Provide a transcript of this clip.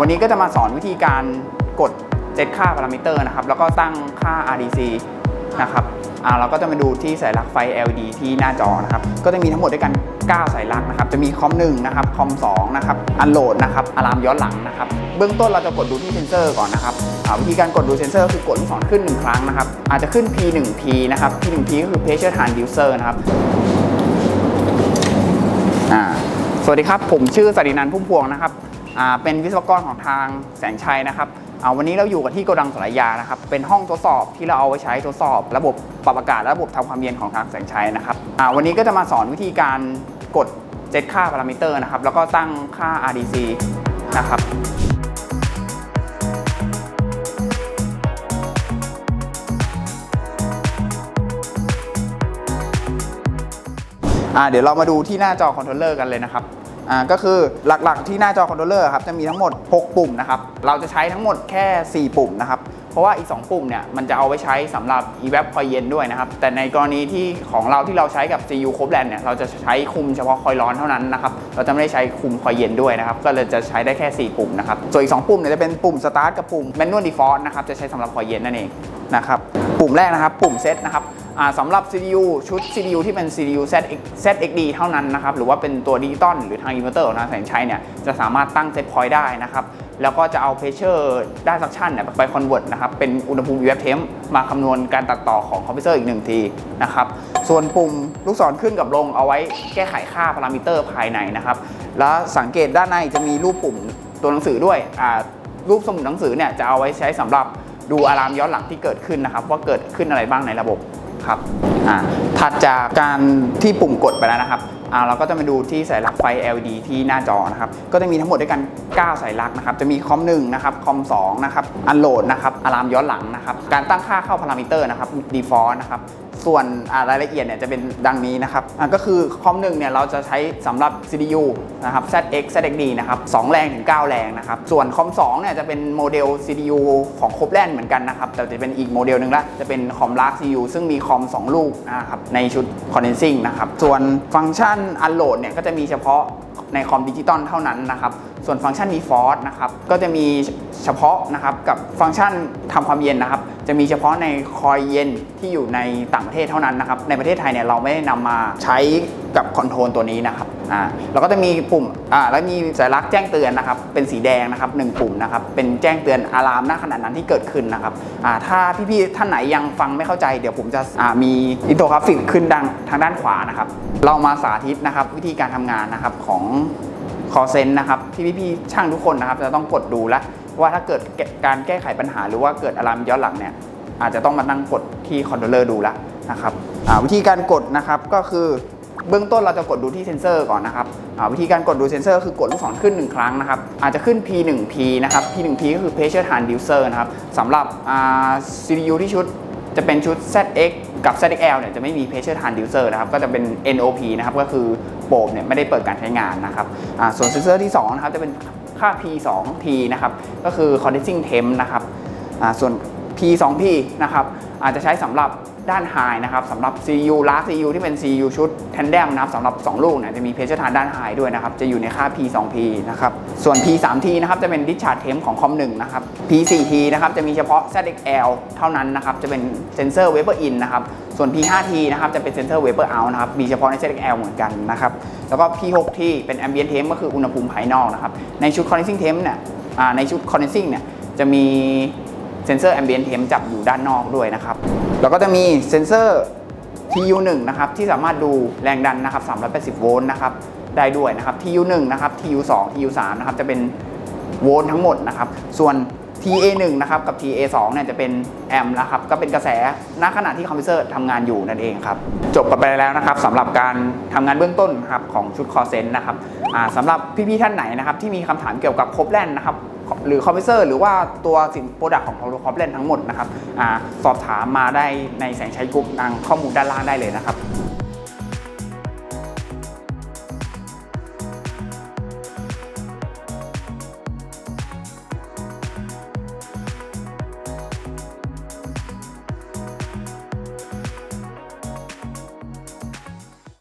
วันนี้ก็จะมาสอนวิธีการกดเซตค่าพารามิเตอร์นะครับ แล้วก็ตั้งค่า RDC นะครับเราก็จะมาดูที่สายลักไฟ LED ที่หน้าจอนะครับ ก็จะมีทั้งหมดด้วยกัน 9 สายลักนะครับ จะมีคอม1นะครับ คอม2นะครับ อันโหลดนะครับ อะลามย้อนหลังนะครับ เบื้องต้นเราจะกดดูที่เซนเซอร์ก่อนนะครับวิธีการกดดูเซนเซอร์คือกดลูกศรขึ้น 1 ครั้งนะครับ อาจจะขึ้น P1P นะครับ P1P ก็คือ Pressure Transducer นะครับสวัสดีครับ ผมชื่อสรินันท์พุ่มพวงนะครับ เป็นวิศวกรของทางแสงชัยนะครับวันนี้เราอยู่กันที่โกดังสายยานะครับ เป็นห้องทดสอบที่เราเอาไว้ใช้ทดสอบ ระบบปรับอากาศและระบบทำความเย็นของทางแสงชัยนะครับวันนี้ก็จะมาสอนวิธีการกดเซตค่าพารามิเตอร์นะครับ แล้วก็ตั้งค่า RDC นะครับเดี๋ยวเรามาดูที่หน้าจอคอนโทรลเลอร์กันเลยนะครับ อ่าก็คือหลักๆที่หน้าจอคอนโทรลเลอร์ครับจะมีทั้งหมด 6 ปุ่มนะครับ เราจะใช้ทั้งหมดแค่ 4 ปุ่มนะครับ เพราะว่าอีก 2 ปุ่มเนี่ยมันจะเอาไว้ใช้สำหรับ evap คอยเย็นด้วยนะครับ แต่ในกรณีที่ของเราที่เราใช้กับ CU ครบแลนเนี่ยเราจะใช้คุมเฉพาะคอยร้อนเท่านั้นนะครับเราจะไม่ได้ใช้คุมคอยเย็นด้วยนะครับก็เลยจะใช้ได้แค่ 4 ปุ่มนะครับส่วนอีก 2 ปุ่มเนี่ยจะเป็นปุ่ม start กับปุ่ม manual default นะครับจะใช้สำหรับคอยเย็นนั่นเองนะครับปุ่มแรกนะครับปุ่มเซตนะครับ สำหรับ CPU ชุด CPU ที่เป็น CPU ZX ZXD เท่านั้นนะครับ หรือว่าเป็นตัวดิจิตอลหรือทางอินเวอร์เตอร์ของทางแสงชัยเนี่ย จะสามารถตั้งเซตพอยต์ได้นะครับ แล้วก็จะเอา pressure ด้าน suction เนี่ยไป convert นะครับ เป็นอุณหภูมิ UF temp มาคำนวณการตัดต่อของคอมเพรสเซอร์อีกหนึ่งทีนะครับ ส่วนปุ่มลูกศรขึ้นกับลงเอาไว้แก้ไขค่าพารามิเตอร์ภายในนะครับ แล้วสังเกตด้านในจะมีรูปปุ่มตัวหนังสือด้วยรูปสมุดหนังสือเนี่ยจะเอาไว้ใช้สำหรับดูอะลามย้อนหลังที่เกิดขึ้นนะครับว่าเกิดขึ้นอะไรบ้างในระบบ ครับอ่าถัดจากการที่ปุ่มกดไปแล้วนะครับอ่าเราก็จะมาดูที่สายลักไฟ LED ที่หน้าจอนะครับก็จะมีทั้งหมดด้วยกัน 9 สายลักนะครับจะมีคอม1นะครับคอม2นะครับอันโหลดนะครับอะลามย้อนหลังนะครับการตั้งค่าเข้าพารามิเตอร์นะครับ default นะครับ ส่วนรายละเอียดเนี่ยจะเป็นดังนี้นะครับก็คือคอมหนึ่งเนี่ยเราจะใช้สำหรับ CPU นะครับ ZX ZXD นะครับ2แรงถึง 9 แรงนะครับ ส่วนคอม2เนี่ยจะเป็นโมเดล CPU ของครบแลนเหมือนกันนะครับ แต่จะเป็นอีกโมเดลหนึ่งละ จะเป็นคอมลาก CPU ซึ่งมีคอม 2 ลูกนะครับในชุด condensing นะครับ ส่วนฟังก์ชัน unload เนี่ยก็จะมีเฉพาะ ในคอมดิจิตอลเท่านั้นนะครับส่วนฟังก์ชัน default นะครับก็จะมีเฉพาะนะครับกับฟังก์ชันทำความเย็นนะครับ จะมีเฉพาะในคอยเย็นที่อยู่ในต่างประเทศเท่านั้นนะครับในประเทศไทยเนี่ยเราไม่ได้นำมาใช้กับคอนโทรลตัวนี้นะครับ อ่าแล้วก็จะมีปุ่มอ่าแล้วมีสัญลักษณ์แจ้งเตือนนะครับ เป็นสีแดงนะครับหนึ่งปุ่มนะครับ เป็นแจ้งเตือนอะลามณขณะนั้นที่เกิดขึ้นนะครับอ่าถ้าพี่ๆท่านไหนยังฟังไม่เข้าใจเดี๋ยวผมจะอ่ามีอินโฟกราฟิกขึ้นดังทางด้านขวานะครับ เรามาสาธิตนะครับวิธีการทำงานนะครับของคอเซนนะครับที่พี่ๆช่างทุกคนนะครับจะต้องกดดูแล้วว่าถ้าเกิดการแก้ไขปัญหาหรือว่าเกิดอะลามย้อนหลังเนี่ยอาจจะต้องมานั่งกดที่คอนโทรลเลอร์ดูแล้วนะครับวิธีการกดนะครับก็คือ เบื้องต้นเราจะกดดูที่เซนเซอร์ก่อนนะครับวิธีการกดดูเซนเซอร์คือกดลูกศรขึ้น 1 ครั้งนะครับ อาจจะขึ้น P1P นะครับ P1P ก็คือ Pressure Transducer นะครับสำหรับ CPU ที่ชุดจะเป็นชุด ZX กับ ZXL เนี่ยจะไม่มี pressure transducer นะครับ ก็จะเป็น NOP นะครับ ก็คือโปบเนี่ยไม่ได้เปิดการใช้งานนะครับส่วนเซนเซอร์ที่2นะครับจะเป็นค่า P2T นะครับ ก็คือ condensing temp นะครับส่วน P2P นะครับอาจจะใช้สำหรับ ด้าน high นะครับสำหรับ CU last CU ที่เป็น CU ชุด tandem นะครับสำหรับ 2 ลูกเนี่ยจะมี pressure trans ด้าน high ด้วยนะครับจะอยู่ในค่า P2P นะครับส่วน P3T นะครับจะเป็น discharge temp ของคอม1นะครับ P4T นะครับจะมีเฉพาะ ZXL เท่านั้นนะครับจะเป็นเซนเซอร์ vapor in นะครับส่วน P5T นะครับจะเป็นเซนเซอร์ vapor out นะครับมีเฉพาะใน ZXL เหมือนกันนะครับแล้วก็ P6T เป็น ambient temp ก็คืออุณหภูมิภายนอกนะครับในชุด condensing temp เนี่ยในชุด condensing เนี่ยจะมี เซนเซอร์ ambient temp จับอยู่ด้านนอกด้วยนะครับ แล้วก็จะมีเซนเซอร์ TU1 นะครับที่สามารถดูแรงดันนะครับ380 โวลต์นะครับได้ด้วยนะครับ TU1 นะครับ TU2 TU3 นะครับจะเป็นโวลต์ทั้งหมดนะครับ ส่วน TA1 นะครับกับ TA2 เนี่ยจะเป็นแอมป์นะครับก็เป็นกระแสณขณะที่คอมพิวเตอร์ทำงานอยู่นั่นเองครับ จบกันไปแล้วนะครับสำหรับการทำงานเบื้องต้นครับของชุดคอเซนนะครับสำหรับพี่ๆท่านไหนนะครับที่มีคำถามเกี่ยวกับครบแลนนะครับ หรือคอมพิวเตอร์ หรือว่าตัวสินโปรดักของคอมพิวเตอร์ทั้งหมดนะครับอสอบถามมาได้ในแสงชัยกรุ๊ปทางข้อมูลด้านล่างได้เลยนะครับ